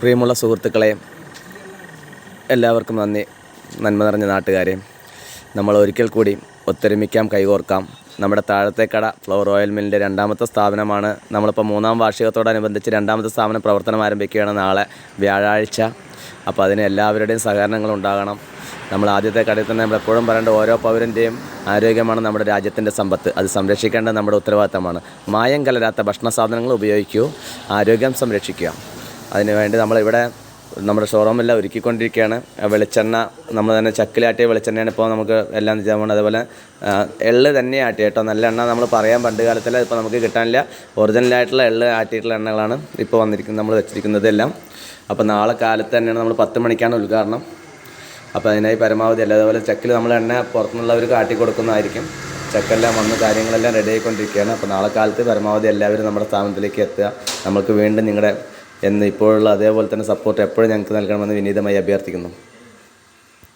പ്രിയമുള്ള സുഹൃത്തുക്കളെ എല്ലാവർക്കും നന്ദി. നന്മ നിറഞ്ഞ നാട്ടുകാരെ നമ്മൾ ഒരിക്കൽ കൂടി ഒത്തൊരുമിക്കാം കൈകോർക്കാം. നമ്മുടെ താഴത്തേക്കട ഫ്ലവർ ഓയിൽ മില്ലിന്റെ രണ്ടാമത്തെ സ്ഥാപനമാണ്. നമ്മളിപ്പോൾ മൂന്നാം വാർഷികത്തോടനുബന്ധിച്ച് രണ്ടാമത്തെ സ്ഥാപനം പ്രവർത്തനം ആരംഭിക്കുകയാണ് നാളെ വ്യാഴാഴ്ച. അപ്പോൾ അതിന് എല്ലാവരുടെയും സഹകരണങ്ങൾ ഉണ്ടാകണം. നമ്മൾ ആദ്യത്തെ കടയിൽ തന്നെ നമ്മൾ എപ്പോഴും പറയേണ്ട ഓരോ പൗരന്റെയും ആരോഗ്യമാണ് നമ്മുടെ രാജ്യത്തിന്റെ സമ്പത്ത്. അത് സംരക്ഷിക്കേണ്ടത് നമ്മുടെ ഉത്തരവാദിത്തമാണ്. മായം കലരാത്ത ഭക്ഷണ സാധനങ്ങൾ ഉപയോഗിക്കൂ. ആരോഗ്യം സംരക്ഷിക്കുക. അതിനുവേണ്ടി നമ്മളിവിടെ നമ്മുടെ ഷോറൂമെല്ലാം ഒരുക്കിക്കൊണ്ടിരിക്കുകയാണ്. വെളിച്ചെണ്ണ നമ്മൾ തന്നെ ചക്കിലാട്ടിയ വെളിച്ചെണ്ണയാണ് ഇപ്പോൾ നമുക്ക് എല്ലാം ചെയ്യാൻ അതേപോലെ എള്ള് തന്നെ ആട്ടി കേട്ടോ. നല്ല എണ്ണ നമ്മൾ പറയാൻ പണ്ട് കാലത്തിൽ ഇപ്പോൾ നമുക്ക് കിട്ടാനില്ല. ഒറിജിനലായിട്ടുള്ള എള്ള് ആട്ടിയിട്ടുള്ള എണ്ണകളാണ് ഇപ്പോൾ വന്നിരിക്കുന്നത് നമ്മൾ വെച്ചിരിക്കുന്നത് എല്ലാം. അപ്പോൾ നാളെ കാലത്ത് തന്നെയാണ് നമ്മൾ പത്ത് മണിക്കാണ് ഉദ്ഘാടനം. അപ്പോൾ അതിനായി പരമാവധി അല്ല അതേപോലെ ചക്കിൽ നമ്മൾ എണ്ണ പുറത്തുനിന്നുള്ളവർ കാട്ടി കൊടുക്കുന്നതായിരിക്കും. ചെക്കെല്ലാം വന്ന് കാര്യങ്ങളെല്ലാം റെഡി ആയിക്കൊണ്ടിരിക്കുകയാണ്. അപ്പോൾ നാളെ കാലത്ത് പരമാവധി എല്ലാവരും നമ്മുടെ സ്ഥാപനത്തിലേക്ക് എത്തുക. നമുക്ക് വീണ്ടും നിങ്ങളുടെ എന്ന് ഇപ്പോഴുള്ള അതേപോലെ തന്നെ സപ്പോർട്ട് എപ്പോഴും ഞങ്ങൾക്ക് നൽകണമെന്ന് വിനീതമായി അഭ്യർത്ഥിക്കുന്നു.